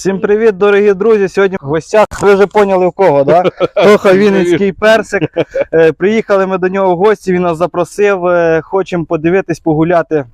Всім привіт, дорогі друзі. Сьогодні в гостях ви вже поняли в кого, да? Тоха Вінницький персик. Е, Приїхали ми до нього в гості. Він нас запросив. е, Хочемо подивитись, погуляти.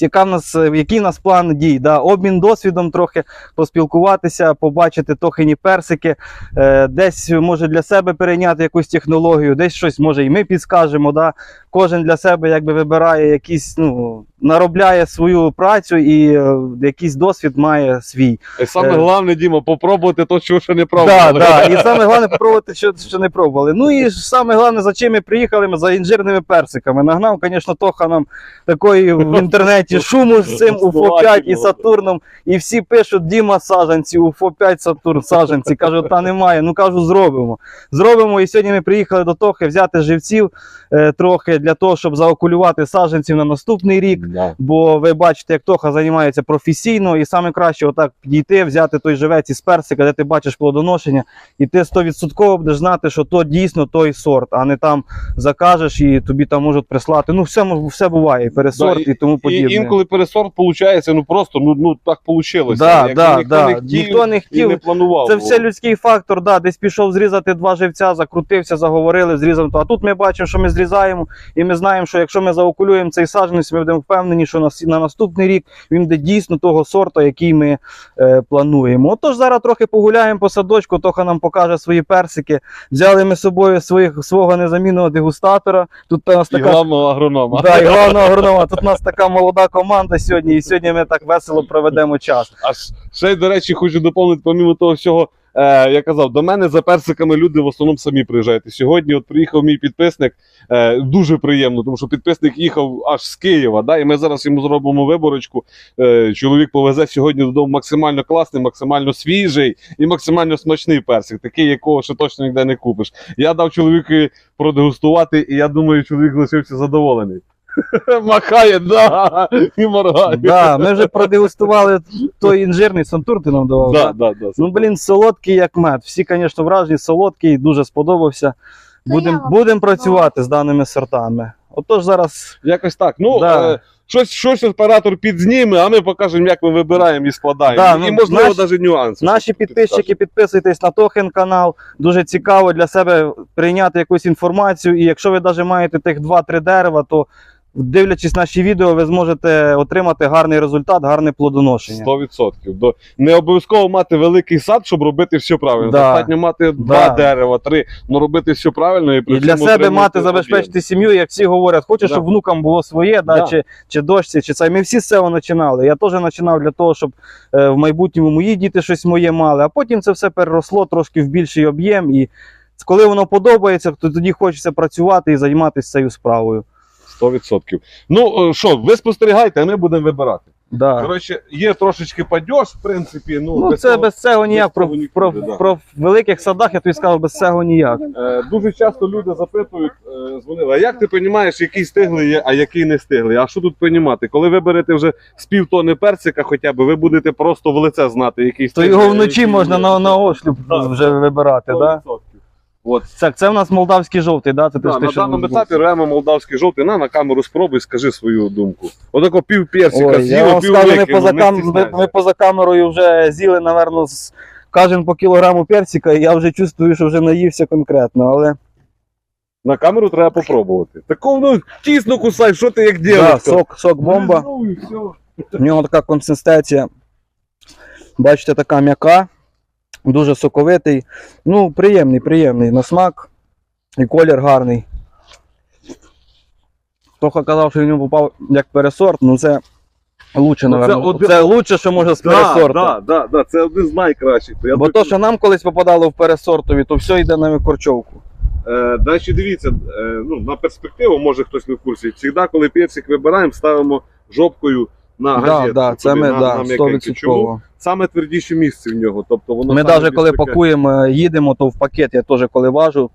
Яка в нас, е, який в нас план дій? Да? Обмін досвідом трохи поспілкуватися, побачити тохині персики, е, десь може для себе перейняти якусь технологію, десь щось може і ми підскажемо. Да? Кожен для себе якби вибирає якісь, ну, наробляє свою працю і е, якийсь досвід має свій. І саме Е. головне, Діма, попробувати то, чого ще не пробували. да, І саме головне попробувати, що, що не пробували. Ну і ж саме головне, за чим ми приїхали, ми за інжирними персиками. Нагнав, звісно, Тоха нам такої в інтернеті шуму з цим УФО 5 і Сатурном. І всі пишуть Діма саджанці, УФО 5 Сатурн, саджанці. Кажу, та немає. Ну кажу, зробимо. Зробимо. І сьогодні ми приїхали до Тохи взяти живців е, трохи для того, щоб заокулювати саджанців на наступний рік. Да. Бо ви бачите, як Тоха займається професійно, і саме краще отак підійти, взяти той живець із персика, де ти бачиш плодоношення, і ти 100% будеш знати, що то дійсно той сорт, а не там закажеш і тобі там можуть прислати. Ну, все, все буває, і пересорт Да, і, тому подібне. І інколи пересорт виходить, ну просто ну, ну так вийшло. Да, да, ніхто, да. не хотів, Ніхто не і хотів. не планував. Це все людський фактор, да, десь пішов зрізати два живця, закрутився, заговорили, зрізав. А тут ми бачимо, що ми зрізаємо, і ми знаємо, що якщо ми заокулюємо цей саджанець, ми будемо впевнені, що на, наступний рік він буде дійсно того сорту, який ми е, плануємо. Отож, зараз трохи погуляємо по садочку, Тоха нам покаже свої персики. Взяли ми з собою своїх, свого незамінного дегустатора. Тут у нас І главного агронома. Да, і головного агронома. Тут у нас така молода команда сьогодні, і сьогодні ми так весело проведемо час. А ще, до речі, хочу доповнити, помимо того всього, е, я казав, до мене за персиками люди в основному самі приїжджають. І сьогодні от приїхав мій підписник, е, дуже приємно, тому що підписник їхав аж з Києва, да, і ми зараз йому зробимо виборочку. Е, чоловік повезе сьогодні додому максимально класний, максимально свіжий і максимально смачний персик, такий, якого ще точно ніде не купиш. Я дав чоловікові продегустувати, і я думаю, чоловік лишився задоволений. Махає, да, і моргає. Да, ми вже продегустували той інжирний сантур, ти нам давав. Да, да? да, да, Ну, блін, солодкий як мед. Всі, звісно, вражені, солодкий, дуже сподобався. Будемо будем працювати з даними сортами. Отож, зараз Якось так. Ну, Да. е, щось, щось оператор підзніме, а ми покажемо, як ми вибираємо і складаємо. Да, і, ну, можливо, навіть нюанси. наші підписчики, підписуйтесь на Тохен канал. Дуже цікаво для себе прийняти якусь інформацію. І якщо ви навіть маєте тих 2-3 дерева, то дивлячись наші відео, ви зможете отримати гарний результат, гарне плодоношення. 100%. До... Не обов'язково мати великий сад, щоб робити все правильно. Да. Достатньо мати два дерева, три, але робити все правильно і, при І для цьому себе отримати мати забезпечити об'єм. сім'ю, як всі говорять, хочу, Да. щоб внукам було своє, да, Да. чи, чи дочці, чи це. Ми всі з цього починали. Я теж починав для того, щоб е, в майбутньому мої діти щось моє мали, а потім це все переросло трошки в більший об'єм. І коли воно подобається, то тоді хочеться працювати і займатися цією справою. 100%. Ну, е, що, ви спостерігайте, а ми будемо вибирати. Да. Коротше, є трошечки падьож, в принципі. Ну, Ну, без це того- без цього ніяк. Про, нікуди, про, да. про великих садах я тобі сказав, без цього ніяк. Е, Дуже часто люди запитують, е, дзвонили, а як ти розумієш, який стиглий є, а який не стиглий? А що тут розуміти? Коли ви берете вже з півтони персика хоча б, ви будете просто в лице знати, який То його вночі можна на, на ошлюб Да. вже вибирати. Да? 100%. От. Так, це в нас молдавський жовтий, да? Це Да, ти на що даному був? етапі ремо молдавський жовтий. На, на камеру спробуй, скажи свою думку. Отако пів персика вам пів скажу, ми поза, кам... ми, ми поза камерою вже з'їли, напевно, з... кожен по кілограму персика, і я вже чувствую, що вже наївся конкретно, але На камеру треба попробувати. Такого ну, тісно кусай, що ти як да, сок, сок бомба. Ну. В нього така консистенція, бачите, така м'яка, дуже соковитий. Ну, приємний, приємний на смак. І колір гарний. Тоха казав, що він попав як пересорт, ну це лучше, Ну, це один- Це лучше, що може з пересорту. Да, да, да, це один з найкращих. Я Бо тобі- то, що нам колись попадало в пересортові, то все йде на викорчовку. Е, далі дивіться, е, ну, на перспективу, може хтось не в курсі. Завжди, коли персик вибираємо, ставимо жопкою на газету. да, це ми на, да, на м'якеньке. 100%. Саме твердіше місце в нього. Тобто воно Ми саме навіть коли таке. пакуємо, їдемо, то в пакет я теж коли важу.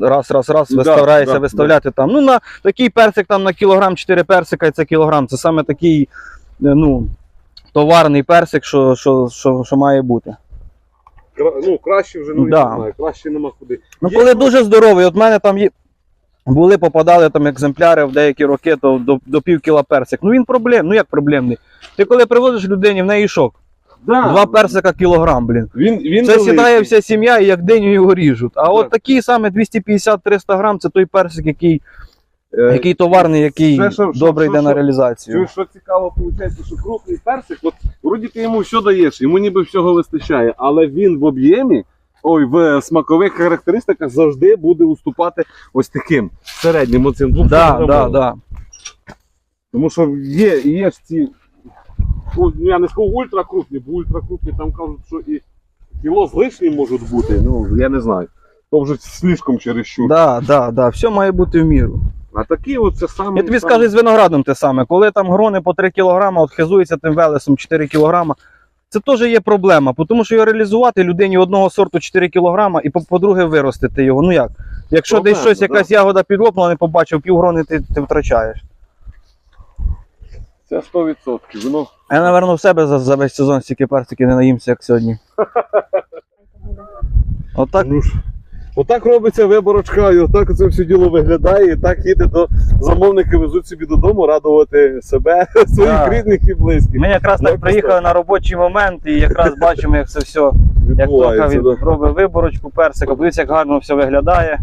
Раз, раз, раз, Да, виставляється да, виставляти там. Ну, на такий персик там на кілограм 4 персика, і це кілограм. Це саме такий, е, ну, товарний персик, що, що, що, що має бути. Кра- ну, краще вже ну, Да. не знаю, краще нема куди. Ну, Є коли дуже здоровий, от в мене там є. Були, попадали там екземпляри в деякі роки, то до, до пів кіла персик. Ну він проблем, ну як проблемний. Ти коли привозиш людині, в неї шок. Да. Два персика кілограм, блін. Він, він Це сідає вся сім'я і як диню його ріжуть. А от Так. такі саме 250-300 грам це той персик, який, Е, який товарний, який Ще що- добре що- йде що- на реалізацію. Чуєш, що цікаво, виходить, що крупний персик, от вроді ти йому все даєш, йому ніби всього вистачає, але він в об'ємі, ой, в смакових характеристиках завжди буде уступати ось таким середнім оцим двом Да, да, да. Тому що є, є ж ці, ну, я не скажу ультракрупні, бо ультракрупні там кажуть, що і кіло з лишнім можуть бути, ну я не знаю. То вже слишком чересчур. Да, да, да. Все має бути в міру. А такі от це саме. Я тобі саме- скажу з виноградом те саме. Коли там грони по 3 кг, от хизується тим велесом 4 кг, це теж є проблема, тому що його реалізувати людині одного сорту 4 кг і, по- по-друге, виростити його. Ну як? Якщо Проблема, десь щось, да. якась ягода підлопнула, не побачив, півгрони ти, ти втрачаєш. Це 100%. Воно Я, напевно, в себе за, за весь сезон стільки персиків не наїмся, як сьогодні. Отак. Ну ж, Отак робиться виборочка, і отак це все діло виглядає, і так їде до замовники, везуть собі додому, радувати себе, своїх рідних і близьких. Ми якраз так приїхали на робочий момент і якраз бачимо, як це все, як Відбувається. від- Да. робить виборочку персика. Подивіться, як гарно все виглядає.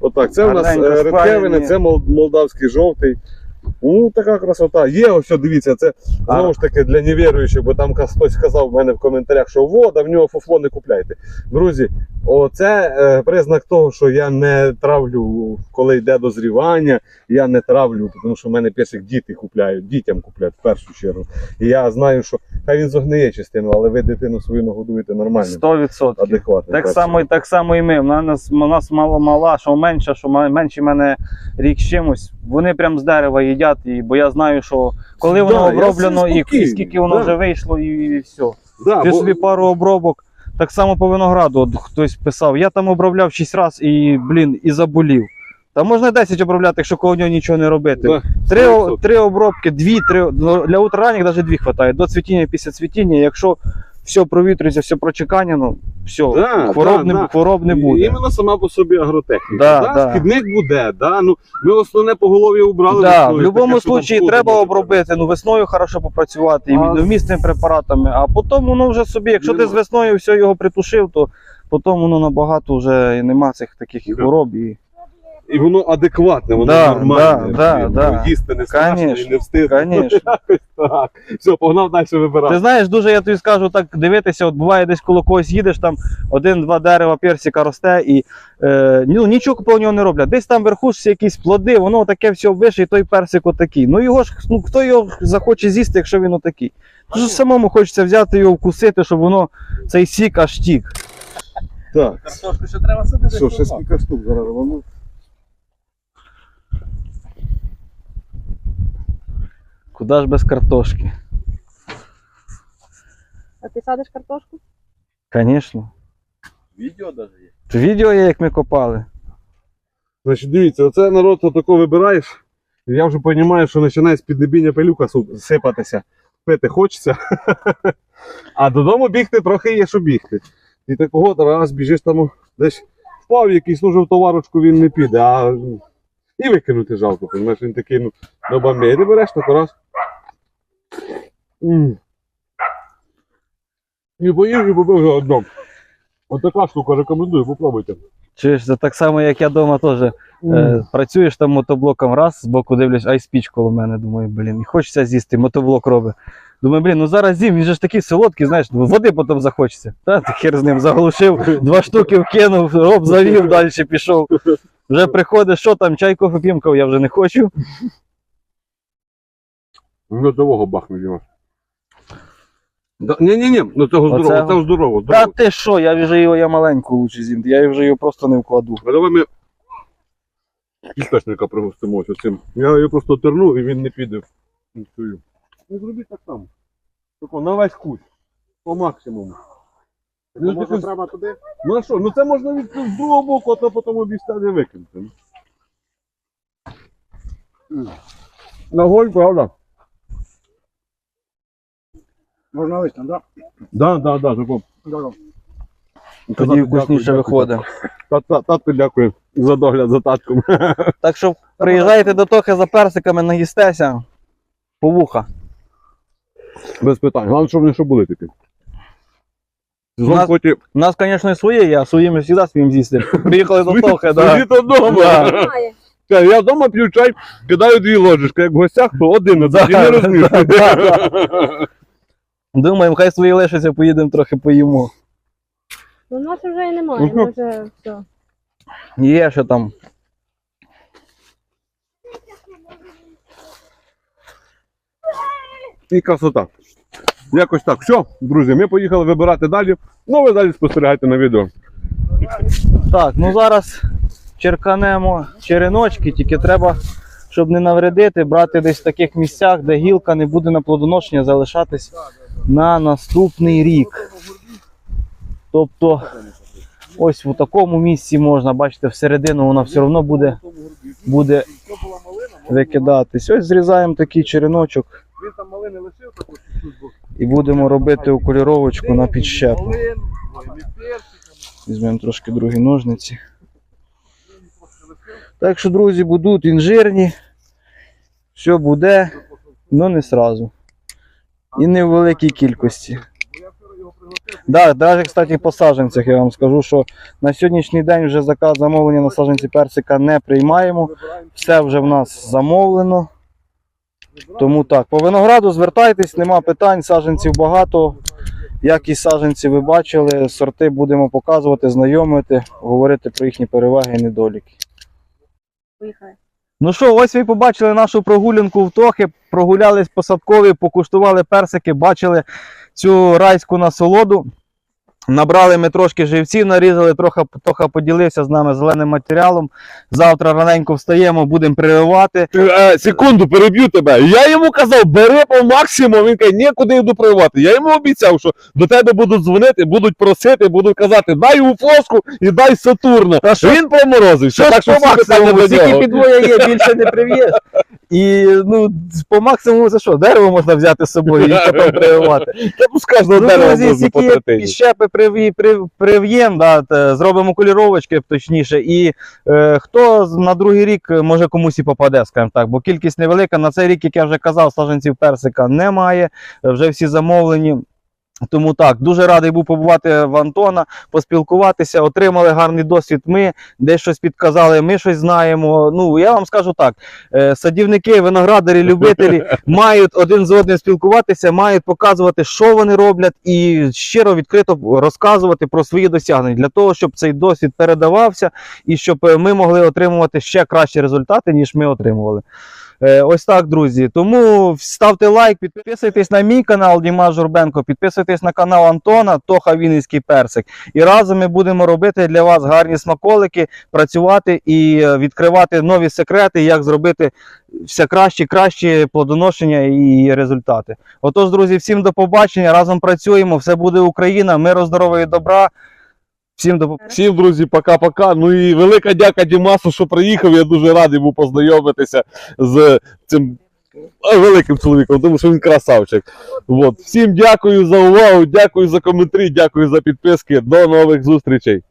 Отак, це у нас Гарненько, е, редкевини, це молдавський жовтий. Ну, така красота. Є, ось, дивіться, це знову ж таки для невіруючих, бо там хтось сказав в мене в коментарях, що вода, в нього фуфло не купляйте. Друзі, оце е, признак того, що я не травлю, коли йде дозрівання, я не травлю, тому що в мене перших діти купляють, дітям купляють в першу чергу. І я знаю, що хай він зогниє частину, але ви дитину свою нагодуєте нормально, 100%. адекватно. Так само, так само і ми. У нас, у нас мало мала, що менша, що менші мене рік з чимось. Вони прям з дерева їдять, і, бо я знаю, що коли воно Да, оброблено і скільки воно да. вже вийшло, і, і все. Да, Ти бо- собі пару обробок. Так само по винограду, от хтось писав, я там обробляв 6 разів і, блін, і заболів. Та можна 10 обробляти, якщо коло нього нічого не робити. Три, три обробки, дві, три. ну, Для утраранніх навіть дві хватає. До цвітіння, після цвітіння, якщо все провітрюється, все прочеканено, все, Да, хвороб, да, не, да. хвороб не буде. Іменно сама по собі агротехніка. Да, Да, да. Шкідник буде, да? ну, ми основне поголов'я убрали. Да, в будь-якому хуже треба буде. обробити, ну весною хорошо попрацювати, і А- відомісними препаратами, а потім воно вже собі, якщо ти з весною все його притушив, то потім воно набагато вже і нема цих таких хвороб. І... І воно адекватне, воно Да, нормальне. да, да, ну, да. Їсти не страшно і не встиг. Звісно. Так. Все, погнав далі вибирати. Ти знаєш, дуже я тобі скажу так дивитися, от буває десь коло когось їдеш, там один-два дерева персика росте і е, ну, нічого коло нього не роблять. Десь там вверху ж якісь плоди, воно таке все вище, і той персик отакий. Ну його ж ну, хто його захоче з'їсти, якщо він отакий. Тож самому хочеться взяти його, вкусити, щоб воно цей сік аж тік. Так. Картошку ще треба садити. Що, ще скільки штук зараз воно? Куди ж без картошки? А ти садиш картошку? Звісно. Відео навіть є. Відео є, як ми копали. Значить, дивіться, оце народ отако вибираєш. І я вже розумію, що починає з піднебіння пилюка сипатися. Пити хочеться. а додому бігти трохи є, що бігти. І такого раз біжиш там десь впав якийсь, ну вже в товарочку він не піде, а ну, і викинути жалко, розумієш, він такий, ну, до бамбі. І ти береш так раз. І поїв, і побив вже одно. От така штука рекомендую, попробуйте. Чуєш, це так само, як я вдома теж. Е, працюєш там мотоблоком раз, збоку дивлюсь, ай спіч коло мене. Думаю, блін, і хочеться з'їсти, мотоблок робить. Думаю, блін, ну зараз з'їм, він же ж такий солодкий, знаєш, води потім захочеться. Та ти хер з ним заглушив, два штуки вкинув, роб завів, далі пішов. Вже приходиш, що там, чай, кофе п'ємкав, я вже не хочу. Ну, того бахне, Діма. Да, ні, ні, ні, ну цього Оце- здорово, цього здорово. Та здорово. ти що, я вже його я маленьку лучше з'їм, я вже його просто не вкладу. А давай ми кісточника пригостимося цим. Я його просто терну і він не піде. в цю. Ну зробіть так само. Тако, на весь кусь. По максимуму. Ну, Може таке- треба туди? ну а що, ну це можна від з другого боку, а то потім обіцяти викинути. ну. Ногой, правда? Можна вийти, так? Да, да, да, тако. Здорово. Тоді вкусніше виходить. Та- Татку дякую за догляд за татком. Так що приїжджайте до Тохи за персиками, наїстеся по вуха. Без питань. Головне, щоб вони що були такі. Сезон Нас- хоч і У нас, звісно, і своє, я своїми завжди своїм з'їсти. Приїхали до Тохи, Свої да. то вдома. Да. Немає. Та, Я вдома п'ю чай, кидаю дві ложечки, як в гостях, то один, і не Да, да, да. Думаємо, хай свої лишаться, поїдемо трохи поїмо. Ну, у нас вже і немає, ми вже все. Є що там. І красота. Якось так. Все, друзі, ми поїхали вибирати далі. Ну, ви далі спостерігайте на відео. Так, ну зараз черканемо череночки, тільки треба, щоб не навредити, брати десь в таких місцях, де гілка не буде на плодоношення залишатись на наступний рік. Тобто, ось в такому місці можна, бачите, всередину вона все одно буде, буде викидатись. Ось зрізаємо такий череночок Він там малини лишив і будемо робити окуліровочку на підщепу. Візьмемо трошки другі ножниці. Так що, друзі, будуть інжирні. Все буде, але не сразу. І не в великій кількості. Да, навіть, кстати, по саджанцях я вам скажу, що на сьогоднішній день вже заказ замовлення на саджанці персика не приймаємо. Все вже в нас замовлено. Тому так, по винограду звертайтесь, нема питань, саджанців багато. Якість саджанців ви бачили, сорти будемо показувати, знайомити, говорити про їхні переваги і недоліки. Поїхали. Ну що, ось ви побачили нашу прогулянку в Тохи, прогулялись по садкові, покуштували персики, бачили цю райську насолоду. Набрали ми трошки живців, нарізали, трохи, трохи поділився з нами зеленим матеріалом. Завтра раненько встаємо, будемо прививати. Е, секунду, переб'ю тебе. Я йому казав, бери по максимуму. Він каже, ні, куди йду прививати. Я йому обіцяв, що до тебе будуть дзвонити, будуть просити, будуть казати, дай Уфоску і дай Сатурна. Та що- Він поморозився. Що так що по максимуму, нього. підвоя є, більше не прив'єш. І ну, по максимуму це що? Дерево можна взяти з собою і потім прививати. Та ну з кожного Ну, дерева можна по прив'єм, да, зробимо кольоровочки, точніше. І е, хто на другий рік е, може комусь і попаде, скажімо так, бо кількість невелика. На цей рік, як я вже казав, саджанців персика немає, вже всі замовлені. Тому так, дуже радий був побувати в Антона, поспілкуватися, отримали гарний досвід. Ми десь щось підказали, ми щось знаємо. Ну я вам скажу так: е, садівники, виноградарі, любителі мають один з одним спілкуватися, мають показувати, що вони роблять, і щиро відкрито розказувати про свої досягнення для того, щоб цей досвід передавався і щоб е, ми могли отримувати ще кращі результати, ніж ми отримували. Е, Ось так, друзі. Тому ставте лайк, підписуйтесь на мій канал Діма Журбенко, підписуйтесь на канал Антона, Тоха Вінницький Персик. І разом ми будемо робити для вас гарні смаколики, працювати і е, відкривати нові секрети, як зробити все краще, краще плодоношення і результати. Отож, друзі, всім до побачення. Разом працюємо. Все буде Україна, миру, здоров'я і добра. Всім до. Всім, друзі, пока-пока. Ну і велика дяка Дімасу, що приїхав. Я дуже радий був познайомитися з цим е, великим чоловіком, тому що він красавчик. От. Всім дякую за увагу, дякую за коментарі, дякую за підписки. До нових зустрічей.